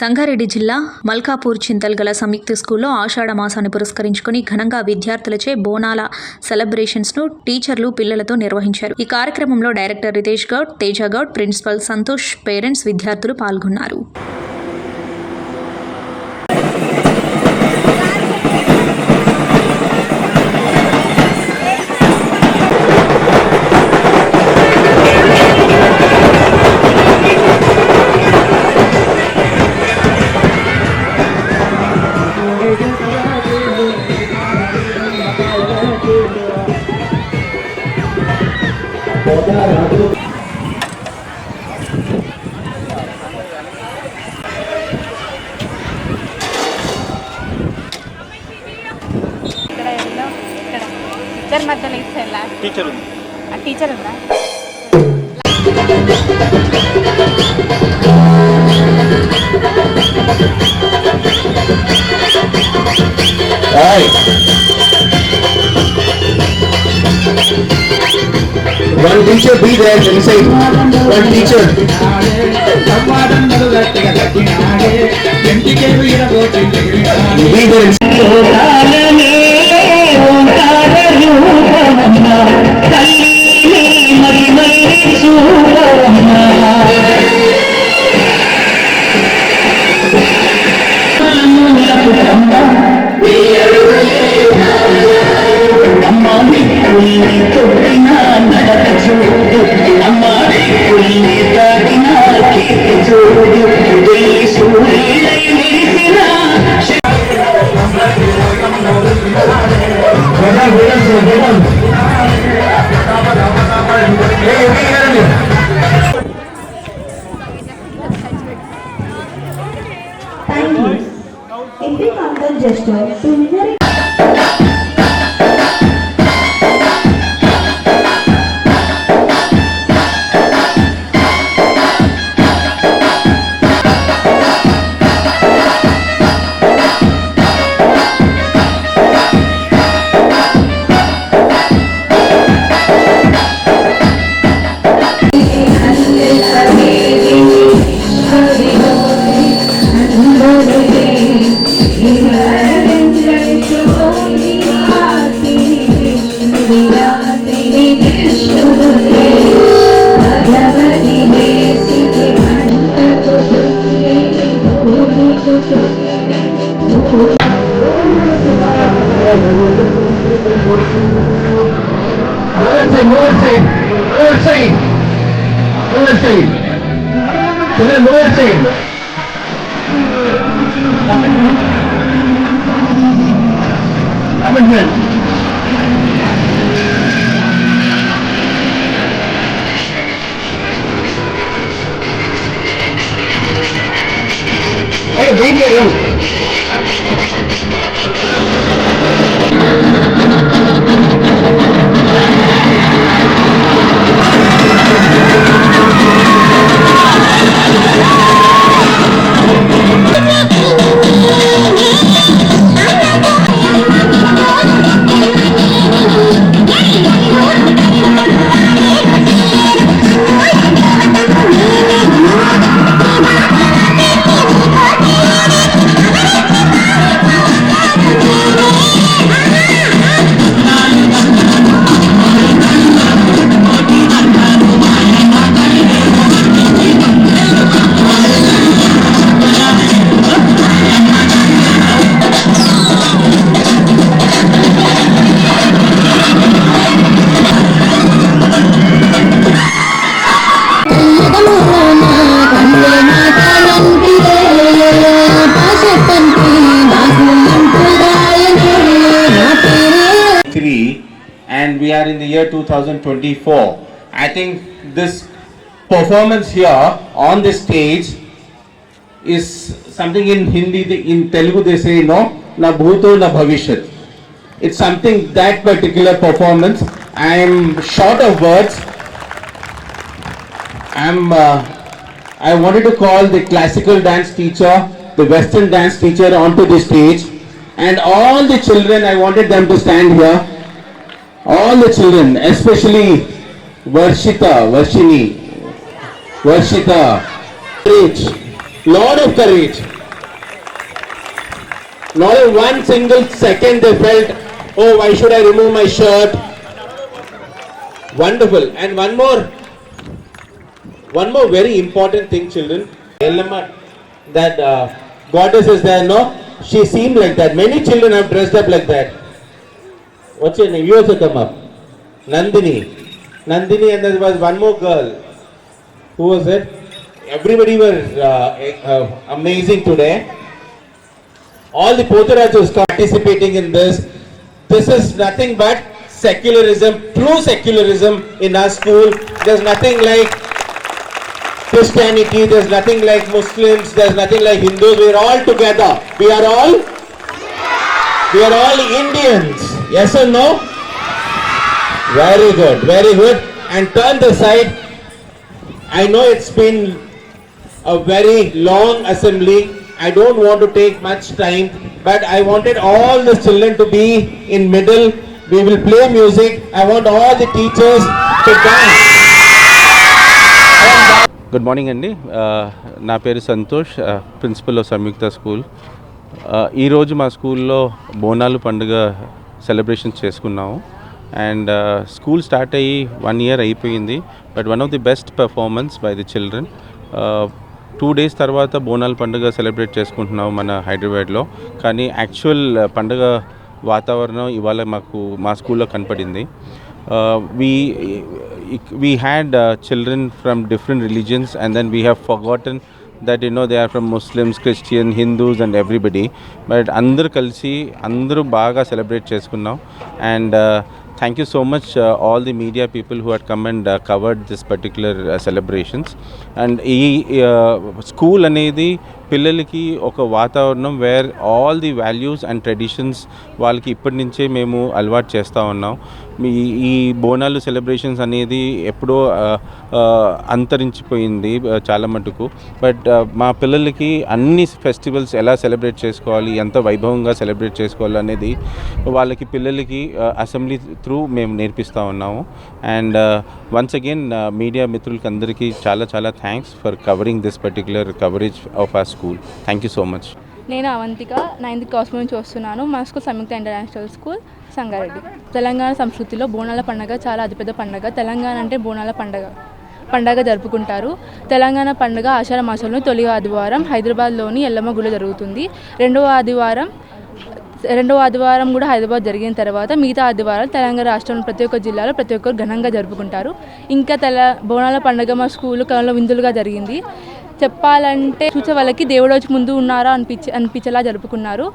సంగారెడ్డి జిల్లా మల్కాపూర్ చింతల్ గల సంయుక్త స్కూల్లో ఆషాఢ మాసాన్ని పురస్కరించుకుని ఘనంగా విద్యార్థులచే బోనాల సెలబ్రేషన్స్ను టీచర్లు పిల్లలతో నిర్వహించారు. ఈ కార్యక్రమంలో director Ritesh Goud Teja Goud principal Santosh parents విద్యార్థులు పాల్గొన్నారు. ఇద్దరి మధ్యలో టీచర్ ఉంది ఆ టీచర్ ఉందా. One teacher be there inside. One teacher. Be there. Thank you. In big gesture to முயற்சி முயற்சி முயற்சி முயற்சி முயற்சி amendment Hey, leave me alone. We are in the year 2024 i think this performance here on the stage is something in hindi in telugu they say no na bhuto na bhavishyat. It's something that particular performance. I am short of words. I'm uh, i wanted to call the classical dance teacher the western dance teacher onto the stage. And all the children i wanted them to stand here all the children especially varshita varshini varshita courage lot of courage Not in one single second they felt, oh, why should I remove my shirt? Wonderful. And one more, one more very important thing, children. Ellamma, that uh, goddess is there, no? She seemed like that. Many children have dressed up like that. What's your name? You also come up. Nandini. Nandini, and there was one more girl. Who was it? Everybody was uh, uh, amazing today. All the Potharachus participating in this. This is nothing but secularism, true secularism in our school. There's nothing like Christianity, there's nothing like Muslims, there's nothing like Hindus. We are all together. We are all, we are all Indians. Yes or no? Very good, very good. And turn the side. I know it's been a very long assembly. I don't want to take much time, but I wanted all the children to be in middle. We will play music. I want all the teachers to dance. Good morning అండి నా పేరు Santosh principal of Samyukta school ఈరోజు మా స్కూల్లో బోనాలు పండుగ celebrations చేసుకున్నాము. And school start అయ్యి one year అయిపోయింది. But one of the best performance by the children. Two days తర్వాత బోనాల పండుగ సెలబ్రేట్ చేసుకుంటున్నాము మన హైదరాబాద్లో. కానీ యాక్చువల్ పండుగ వాతావరణం ఇవాళ మాకు మా స్కూల్లో కనపడింది. We we had children from different religions and then we then we that you know they are from Muslims Christian Hindus and everybody but అందరూ కలిసి అందరూ బాగా సెలబ్రేట్ చేసుకున్నాం. And thank you so much all the media people who had come and covered this particular celebrations and ఈ uh, school అనేది పిల్లలకి ఒక వాతావరణం where all the values and traditions వాళ్ళకి ఇప్పటి నుంచే మేము అలవాటు చేస్తూ ఉన్నాం. మీ ఈ బోనాలు సెలబ్రేషన్స్ అనేది ఎప్పుడో అంతరించిపోయింది చాలా మటుకు. బట్ మా పిల్లలకి అన్ని ఫెస్టివల్స్ ఎలా సెలబ్రేట్ చేసుకోవాలి ఎంత వైభవంగా సెలబ్రేట్ చేసుకోవాలి అనేది వాళ్ళకి పిల్లలకి అసెంబ్లీ త్రూ మేము నేర్పిస్తూ ఉన్నాము. అండ్ వన్స్ అగైన్ మీడియా మిత్రులకి అందరికీ చాలా చాలా thanks for covering this particular coverage of ఆ school thank you so much నేను అవంతిక నైన్త్ క్లాస్ నుంచి వస్తున్నాను. మా school Samyukta international school Sangareddy. Telangana సంస్కృతిలో బోనాల పండుగ చాలా అతిపెద్ద పండుగ. తెలంగాణ అంటే బోనాల పండుగ. పండగ జరుపుకుంటారు. తెలంగాణ పండుగ ఆషాఢ మాసంలో తొలి ఆదివారం హైదరాబాద్లోని ఎల్లమ్మ గుడి జరుగుతుంది. రెండవ ఆదివారం రెండవ ఆదివారం కూడా హైదరాబాద్ జరిగిన తర్వాత మిగతా ఆదివారాలు తెలంగాణ రాష్ట్రంలో ప్రతి ఒక్క జిల్లాలో ప్రతి ఒక్కరు ఘనంగా జరుపుకుంటారు. ఇంకా తెల బోనాల పండుగ మా స్కూల్ కళలో విందులుగా జరిగింది. చెప్పాలంటే చూసే వాళ్ళకి దేవుడు వచ్చి ముందు ఉన్నారా అనిపించి అనిపించేలా జరుపుకున్నారు.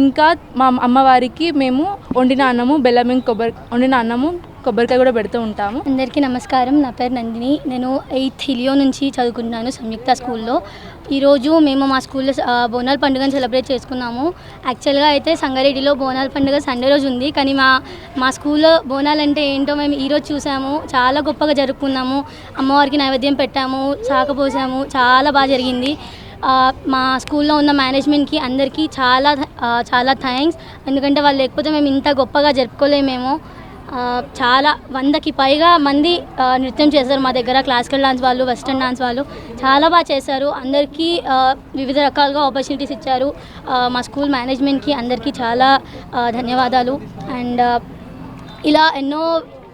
ఇంకా మా అమ్మవారికి మేము వండిన అన్నము బెల్లం కొబ్బరి వండిన అన్నము కొబ్బరికాయ కూడా పెడుతూ ఉంటాము. అందరికీ నమస్కారం. నా పేరు నందిని. నేను ఎయిత్ హిలియో నుంచి చదువుకుంటున్నాను సంయుక్త స్కూల్లో. ఈరోజు మేము మా స్కూల్లో బోనాల పండుగను సెలబ్రేట్ చేసుకున్నాము. యాక్చువల్గా అయితే సంగారెడ్డిలో బోనాల పండుగ సండే రోజు ఉంది. కానీ మా మా స్కూల్లో బోనాలు అంటే ఏంటో మేము ఈరోజు చూసాము. చాలా గొప్పగా జరుపుకున్నాము. అమ్మవారికి నైవేద్యం పెట్టాము. సాకపోసాము చాలా బాగా జరిగింది. మా స్కూల్లో ఉన్న మేనేజ్మెంట్కి అందరికీ చాలా చాలా థ్యాంక్స్ ఎందుకంటే వాళ్ళు లేకపోతే మేము ఇంత గొప్పగా జరుపుకోలేమేమో. చాలా వందకి పైగా మంది నృత్యం చేశారు మా దగ్గర. క్లాసికల్ డాన్స్ వాళ్ళు వెస్ట్రన్ డాన్స్ వాళ్ళు చాలా బాగా చేశారు. అందరికీ వివిధ రకాలుగా ఆపర్చునిటీస్ ఇచ్చారు. మా స్కూల్ మేనేజ్మెంట్కి అందరికీ చాలా ధన్యవాదాలు. అండ్ ఇలా ఎన్నో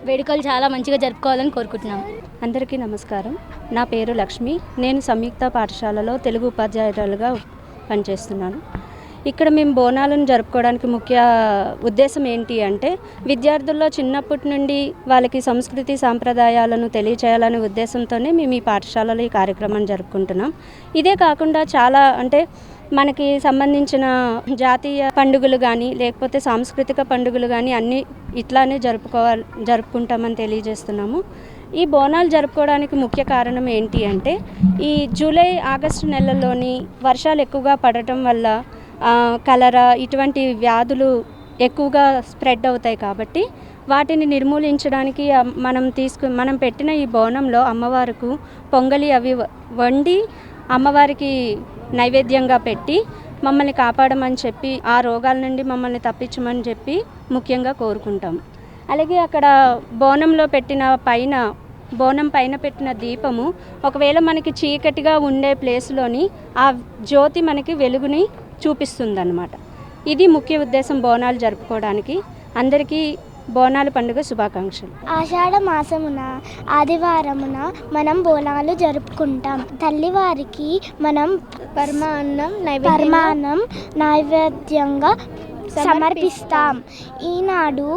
వేడుకలు చాలా మంచిగా జరుపుకోవాలని కోరుకుంటున్నాం. అందరికీ నమస్కారం. నా పేరు లక్ష్మి. నేను సంయుక్త పాఠశాలలో తెలుగు ఉపాధ్యాయురాలుగా పనిచేస్తున్నాను. ఇక్కడ మేము బోనాలను జరుపుకోవడానికి ముఖ్య ఉద్దేశం ఏంటి అంటే విద్యార్థుల్లో చిన్నప్పటి నుండి వాళ్ళకి సంస్కృతి సాంప్రదాయాలను తెలియచేయాలనే ఉద్దేశంతోనే మేము ఈ పాఠశాలలో ఈ కార్యక్రమాన్ని జరుపుకుంటున్నాం. ఇదే కాకుండా చాలా అంటే మనకి సంబంధించిన జాతీయ పండుగలు కానీ లేకపోతే సాంస్కృతిక పండుగలు కానీ అన్నీ ఇట్లానే జరుపుకోవాలి జరుపుకుంటామని తెలియజేస్తున్నాము. ఈ బోనాలు జరుపుకోవడానికి ముఖ్య కారణం ఏంటి అంటే ఈ జూలై ఆగస్టు నెలల్లోని వర్షాలు ఎక్కువగా పడటం వల్ల కలరా ఇటువంటి వ్యాధులు ఎక్కువగా స్ప్రెడ్ అవుతాయి కాబట్టి వాటిని నిర్మూలించడానికి మనం తీసుకు మనం పెట్టిన ఈ బోనంలో అమ్మవారికి పొంగలి అవి వండి అమ్మవారికి నైవేద్యంగా పెట్టి మమ్మల్ని కాపాడమని చెప్పి ఆ రోగాల నుండి మమ్మల్ని తప్పించమని చెప్పి ముఖ్యంగా కోరుకుంటాం. అలాగే అక్కడ బోనంలో పెట్టిన పైన బోనం పైన పెట్టిన దీపము ఒకవేళ మనకి చీకటిగా ఉండే ప్లేస్లోని ఆ జ్యోతి మనకి వెలుగుని చూపిస్తుందన్నమాట. ఇది ముఖ్య ఉద్దేశం బోనాలు జరుపుకోవడానికి. అందరికీ బోనాల పండుగ శుభాకాంక్షలు. ఆషాఢ మాసమున ఆదివారమున మనం బోనాలు జరుపుకుంటాం. తల్లివారికి మనం పరమాన్నం పరమాన్నం నైవేద్యంగా సమర్పిస్తాం. ఈనాడు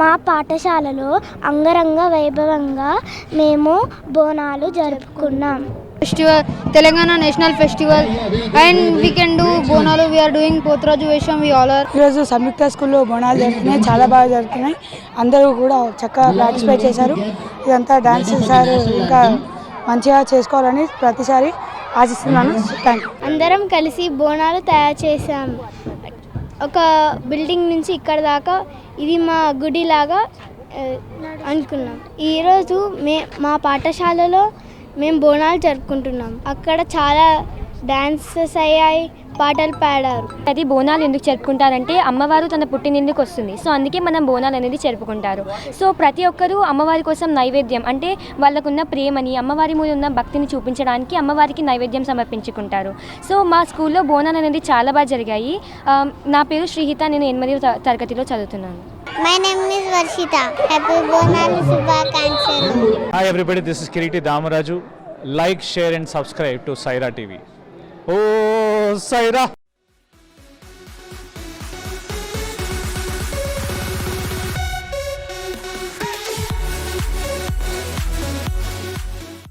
మా పాఠశాలలో అంగరంగ వైభవంగా మేము బోనాలు జరుపుకున్నాం. Festival Telangana national festival and we can do Bonalu we are doing Poturaju వేషం వి ఆల్ ఆర్ ఈరోజు సంయుక్త స్కూల్లో బోనాలు జరుగుతున్నాయి చాలా బాగా జరుగుతున్నాయి అందరూ కూడా చక్కగా పార్టిసిపేట్ చేశారు. ఇదంతా డాన్స్ సార్ ఇంకా మంచిగా చేసుకోవాలని ప్రతిసారి ఆశిస్తున్నాను. థ్యాంక్ యూ అందరం కలిసి బోనాలు తయారు చేసాం ఒక బిల్డింగ్ నుంచి ఇక్కడ దాకా ఇది మా గుడిలాగా అనుకున్నాం. ఈరోజు మే మా పాఠశాలలో మేము బోనాలు జరుపుకుంటున్నాం. అక్కడ చాలా డాన్సెస్ అయ్యాయి పాటలు పాడారు. అది బోనాలు ఎందుకు జరుపుకుంటారంటే అమ్మవారు తన పుట్టినందుకు వస్తుంది. సో అందుకే మనం బోనాలు అనేది జరుపుకుంటారు. సో ప్రతి ఒక్కరూ అమ్మవారి కోసం నైవేద్యం అంటే వాళ్ళకున్న ప్రేమని అమ్మవారి మీద ఉన్న భక్తిని చూపించడానికి అమ్మవారికి నైవేద్యం సమర్పించుకుంటారు. సో మా స్కూల్లో బోనాలు అనేది చాలా బాగా జరిగాయి. నా పేరు శ్రీహిత నేను ఎనిమిదవ త- తరగతిలో చదువుతున్నాను. My name is Varshita. Happy Bonalu శుభాకాంక్షలు Hi everybody, this is Kiriti Damaraju. Like, share and subscribe to Saira TV. Oh, Saira!